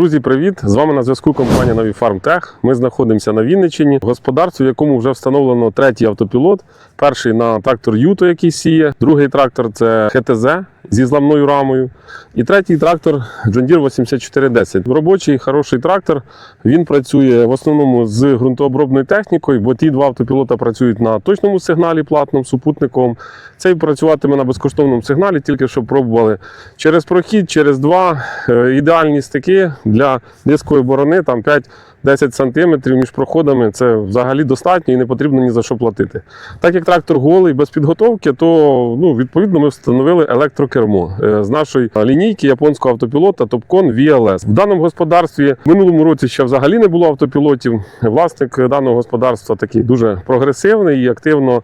Друзі, привіт! З вами на зв'язку компанія Нові Фармтех. Ми знаходимося на Вінниччині, в господарстві, в якому вже встановлено третій автопілот. Перший на трактор Юто, який сіє, другий трактор це ХТЗ зі зламною рамою. І третій трактор John Deere 8410. Робочий хороший трактор. Він працює в основному з ґрунтообробною технікою, бо ті два автопілота працюють на точному сигналі платному супутником. Цей працюватиме на безкоштовному сигналі, тільки що пробували через прохід, через два. Е, Ідеальні стики для дискової борони, там 5-10 см між проходами. Це взагалі достатньо і не потрібно ні за що платити. Так як трактор голий без підготовки, то ну, відповідно ми встановили електрокермо е, з нашої лінійки японського автопілота Topcon VLS. В даному господарстві в минулому році ще взагалі не було автопілотів. Власник даного господарства такий дуже прогресивний і активно.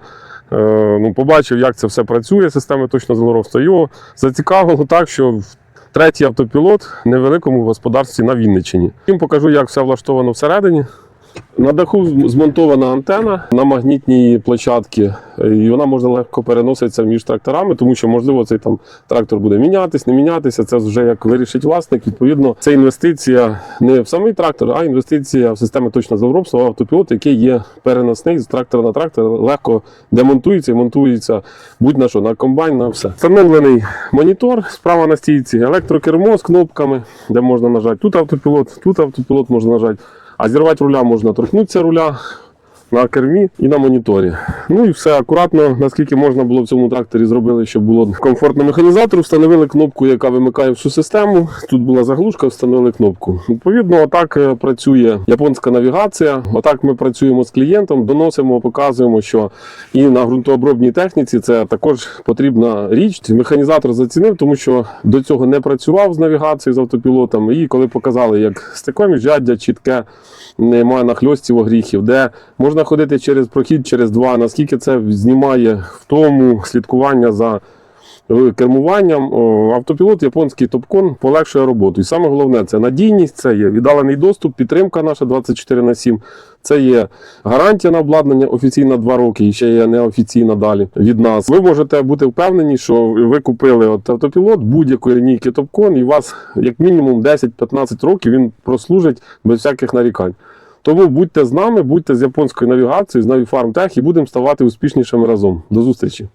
е, Ну, побачив, як це все працює, система точно зелоровства. Його зацікавило так, що в третій автопілот в невеликому господарстві на Вінниччині. Їм покажу, як все влаштовано всередині. На даху змонтована антена на магнітній площадці, і вона може легко переноситися між тракторами, тому що, можливо, цей там трактор буде мінятись, не мінятися. Це вже як вирішить власник. Відповідно, це інвестиція не в самий трактор, а інвестиція в систему точного завробства, автопілот, який є переносний з трактора на трактор, легко демонтується і монтується будь-на що, на комбайн, на все. Встановлений монітор, справа на стійці, електрокермо з кнопками, де можна нажати. Тут автопілот, тут автопілот можна нажати. А зірвати руля можна торкнутися руля на кермі і на моніторі. Ну і все акуратно, наскільки можна було в цьому тракторі зробили, щоб було комфортно механізатору. Встановили кнопку, яка вимикає всю систему. Тут була заглушка, встановили кнопку. Відповідно, отак е, працює японська навігація. Отак ми працюємо з клієнтом, доносимо, показуємо, що і на ґрунтообробній техніці це також потрібна річ. Механізатор зацінив, тому що до цього не працював з навігацією з автопілотом. І коли показали, як стекло міжряддя чітке, немає нахльостів огріхів, де можна ходити через прохід через два, наскільки це знімає в тому слідкування за е, кермуванням. Автопілот японський топкон полегшує роботу. І саме головне це надійність, це є віддалений доступ, підтримка наша 24 на 7. Це є гарантія на обладнання офіційна 2 роки і ще є неофіційна далі від нас. Ви можете бути впевнені, що ви купили от автопілот будь-якої лінійки Топкон, і у вас як мінімум 10-15 років він прослужить без всяких нарікань. Тому будьте з нами, будьте з японською навігацією, з Навіфармтех і будемо ставати успішнішими разом. До зустрічі!